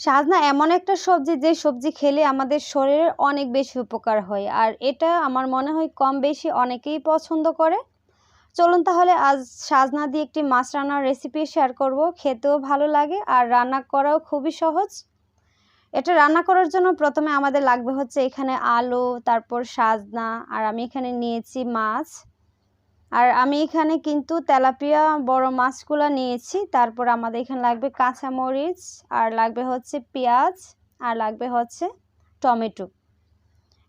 সাজনা এমন একটা সবজি যে সবজি খেলে আমাদের শরীরের অনেক বেশি উপকার হয়। আর এটা আমার মনে হয় কম বেশি অনেকেই পছন্দ করে। চলুন তাহলে আজ সাজনা দিয়ে একটি মাছ রান্নার রেসিপি শেয়ার করব। খেতেও ভালো লাগে আর রান্না করাও খুবই সহজ। এটা রান্না করার জন্য প্রথমে আমাদের লাগবে হচ্ছে এখানে আলু, তারপর সাজনা, আর আমি এখানে নিয়েছি মাছ। আর আমি এখানে কিন্তু তেলাপিয়া বড় মাছগুলো নিয়েছি। তারপর আমাদের এখানে লাগবে কাঁচামরিচ, আর লাগবে হচ্ছে পেঁয়াজ, আর লাগবে হচ্ছে টমেটো।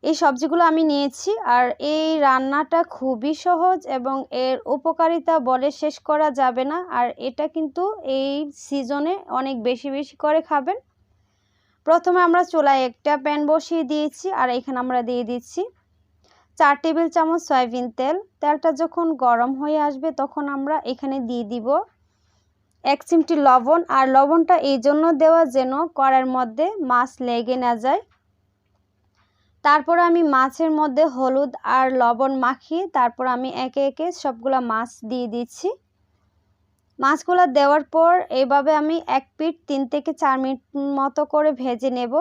এই সবজিগুলো আমি নিয়েছি, আর এই রান্নাটা খুবই সহজ এবং এর উপকারিতা বলে শেষ করা যাবে না। আর এটা কিন্তু এই সিজনে অনেক বেশি বেশি করে খাবেন। প্রথমে আমরা চুলায় একটা প্যান বসিয়ে দিয়েছি, আর এখানে আমরা দিয়ে দিচ্ছি চার টেবিল চামচ সয়াবিন তেল। তেলটা যখন গরম হয়ে আসবে তখন আমরা এখানে দিয়ে দিব এক চিমটি লবণ। আর লবণটা এই জন্য দেওয়া যেন কড়ার মধ্যে মাছ লেগে না যায়। তারপর আমি মাছের মধ্যে হলুদ আর লবণ মাখিয়ে তারপর আমি একে একে সবগুলা মাছ দিয়ে দিচ্ছি। মাছগুলো দেওয়ার পর এইভাবে আমি এক পিঠ তিন থেকে চার মিনিট মতো করে ভেজে নেব।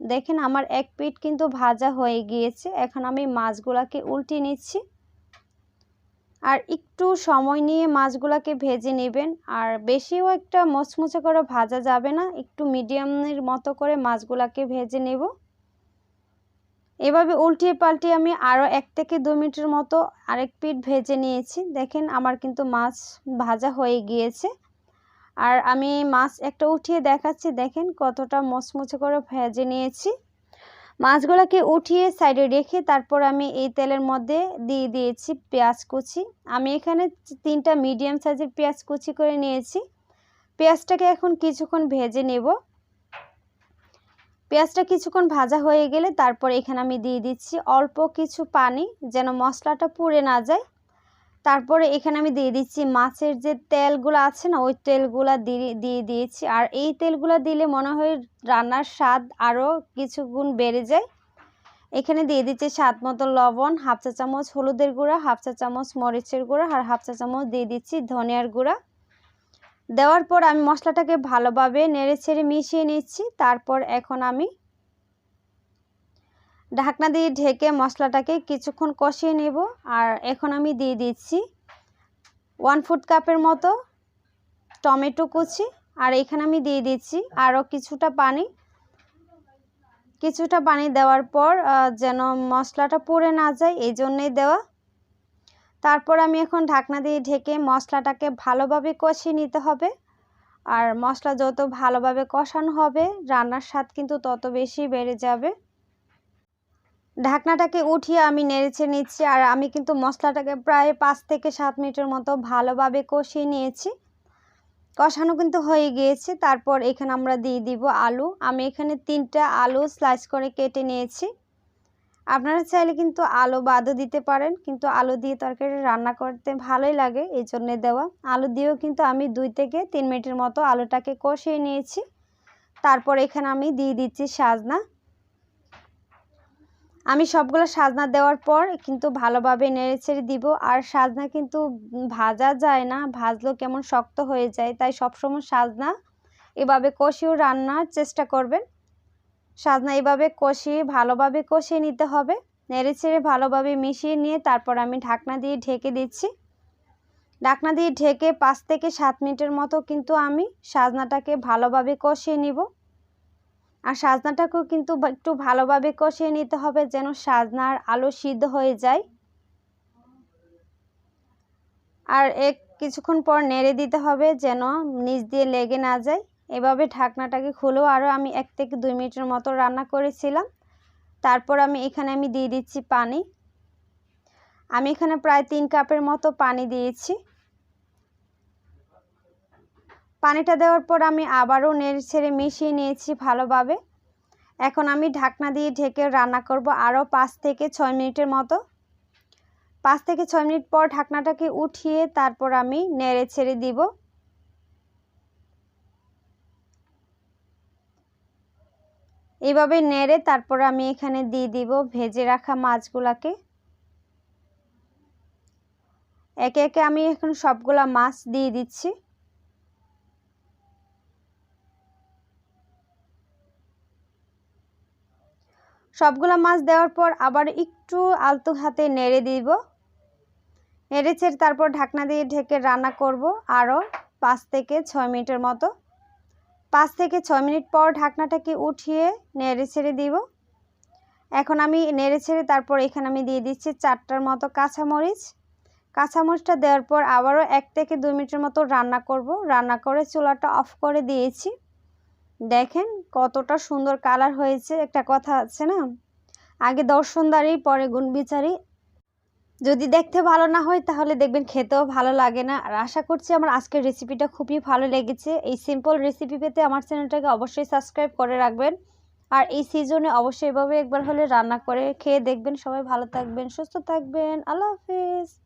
দেখেন আমার এক পিঠ কিন্তু ভাজা হয়ে গিয়েছে। এখন আমি মাছগুলাকে উল্টে নিচ্ছি। আর একটু সময় নিয়ে মাছগুলাকে ভেজে নেবেন। আর বেশিও একটা মচমচে করে ভাজা যাবে না। একটু মিডিয়ামের মতো করে মাছগুলাকে ভেজে নেব। এভাবে উল্টিয়ে পাল্টিয়ে আমি আরও এক থেকে দু মিনিটের মতো আরেক পিঠ ভেজে নিয়েছি। দেখেন আমার কিন্তু মাছ ভাজা হয়ে গিয়েছে। আর আমি মাছ একটা উঠিয়ে দেখাচ্ছি, দেখেন কতটা মচমচে করে ভেজে নিয়েছি। মাছগুলোকে উঠিয়ে সাইডে রেখে তারপর আমি এই তেলের মধ্যে দিয়ে দিয়েছি পেঁয়াজ কুচি। আমি এখানে তিনটা মিডিয়াম সাইজের পেঁয়াজ কুচি করে নিয়েছি। পেঁয়াজটাকে এখন কিছুক্ষণ ভেজে নেব। পেঁয়াজটা কিছুক্ষণ ভাজা হয়ে গেলে তারপর এখানে আমি দিয়ে দিচ্ছি অল্প কিছু পানি, যেন মশলাটা পুড়ে না যায়। তারপরে এখানে আমি দিয়ে দিচ্ছি মাছের যে তেলগুলো আছে না, ওই তেলগুলো দিয়ে দিয়ে দিয়েছি। আর এই তেলগুলো দিলে মনে হয় রান্নার স্বাদ আরও কিছু গুণ বেড়ে যায়। এখানে দিয়ে দিচ্ছি স্বাদ মতো লবণ, হাফ চা চামচ হলুদের গুঁড়া, হাফ চা চামচ মরিচের গুঁড়া, আর হাফ চা চামচ দিয়ে দিচ্ছি ধনিয়ার গুঁড়া। দেওয়ার পর আমি মশলাটাকে ভালোভাবে নেড়ে ছেড়ে মিশিয়ে নিচ্ছি। তারপর এখন আমি ঢাকনা দিয়ে ঢেকে মশলাটাকে কিছুক্ষণ কষিয়ে নেব। আর এখন আমি দিয়ে দিচ্ছি ওয়ান ফুট কাপের মতো টমেটো কুচি। আর এখানে আমি দিয়ে দিচ্ছি আরও কিছুটা পানি। কিছুটা পানি দেওয়ার পর যেন মশলাটা পুড়ে না যায়, এই জন্যেই দেওয়া। তারপর আমি এখন ঢাকনা দিয়ে ঢেকে মশলাটাকে ভালোভাবে কষিয়ে নিতে হবে। আর মশলা যত ভালোভাবে কষানো হবে, রান্নার স্বাদ কিন্তু তত বেশি বেড়ে যাবে। ঢাকনাটাকে উঠিয়ে আমি নেড়েছে নিচ্ছি আর আমি কিন্তু মশলাটাকে প্রায় পাঁচ থেকে সাত মিনিটের মতো ভালোভাবে কষিয়ে নিয়েছি। কষানো কিন্তু হয়ে গিয়েছে। তারপর এখানে আমরা দিয়ে দিব আলু। আমি এখানে তিনটা আলু স্লাইস করে কেটে নিয়েছি। আপনারা চাইলে কিন্তু আলু বাদও দিতে পারেন, কিন্তু আলু দিয়ে তরকারি রান্না করতে ভালোই লাগে এই জন্যে দেওয়া। আলু দিয়েও কিন্তু আমি দুই থেকে তিন মিনিটের মতো আলুটাকে কষিয়ে নিয়েছি। তারপর এখানে আমি দিয়ে দিচ্ছি সাজনা। আমি সবগুলো সাজনা দেওয়ার পর কিন্তু ভালোভাবে নেড়ে ছেড়ে দিব। আর সাজনা কিন্তু ভাজা যায় না, ভাজলেও কেমন শক্ত হয়ে যায়, তাই সবসময় সাজনা এভাবে কষিয়েও রান্নার চেষ্টা করবেন। সাজনা এভাবে কষিয়ে ভালোভাবে কষিয়ে নিতে হবে। নেড়ে ছেড়ে ভালোভাবে মিশিয়ে নিয়ে তারপর আমি ঢাকনা দিয়ে ঢেকে দিচ্ছি। ঢাকনা দিয়ে ঢেকে পাঁচ থেকে সাত মিনিটের মতো কিন্তু আমি সাজনাটাকে ভালোভাবে কষিয়ে নিব। আর সাজনাটাকেও কিন্তু একটু ভালোভাবে কষিয়ে নিতে হবে যেন সাজনার আলু সিদ্ধ হয়ে যায়। আর এক কিছুক্ষণ পর নেড়ে দিতে হবে যেন নিচ দিয়ে লেগে না যায়। এভাবে ঢাকনাটাকে খুলেও আরও আমি এক থেকে দুই মিনিটের মতো রান্না করেছিলাম। তারপর আমি এখানে আমি দিয়ে দিচ্ছি পানি। আমি এখানে প্রায় তিন কাপের মতো পানি দিয়েছি। পানিটা দেওয়ার পর আমি আবারও নেড়ে ছেড়ে মিশিয়ে নিয়েছি ভালোভাবে। এখন আমি ঢাকনা দিয়ে ঢেকে রান্না করব আরও পাঁচ থেকে ছয় মিনিটের মতো। পাঁচ থেকে ছয় মিনিট পর ঢাকনাটাকে উঠিয়ে তারপর আমি নেড়ে ছেড়ে দিব। এইভাবে নেড়ে তারপর আমি এখানে দিয়ে দিব ভেজে রাখা মাছগুলাকে। একে একে আমি এখন সবগুলা মাছ দিয়ে দিচ্ছি। সবগুলো মাছ দেওয়ার পর আবার একটু আলতু হাতে নেড়ে দিব। নেড়ে ছেড়ে তারপর ঢাকনা দিয়ে ঢেকে রান্না করব আরও পাঁচ থেকে ছয় মিনিটের মতো। পাঁচ থেকে ছয় মিনিট পর ঢাকনাটাকে উঠিয়ে নেড়ে ছেড়ে দিব। এখন আমি নেড়ে ছেড়ে তারপর এখানে আমি দিয়ে দিচ্ছি চারটার মতো কাঁচামরিচ। কাঁচামরিচটা দেওয়ার পর আবারও এক থেকে দুই মিনিটের মতো রান্না করব। রান্না করে চুলাটা অফ করে দিয়েছি। দেখেন কতটা সুন্দর কালার হয়েছে, একটা কথা আছে না? আগে দর্শনদারি, পরে গুণ বিচারি যদি দেখতে ভালো না হয় তাহলে দেখবেন খেতেও ভালো লাগে না। আর আশা করছি আমার আজকের রেসিপিটা খুবই ভালো লেগেছে। এই সিম্পল রেসিপি পেতে আমার চ্যানেলটাকে অবশ্যই সাবস্ক্রাইব করে রাখবেন। আর এই সিজনে অবশ্যই এভাবে একবার হলে রান্না করে খেয়ে দেখবেন। সবাই ভালো থাকবেন, সুস্থ থাকবেন। আল্লাহ হাফিজ।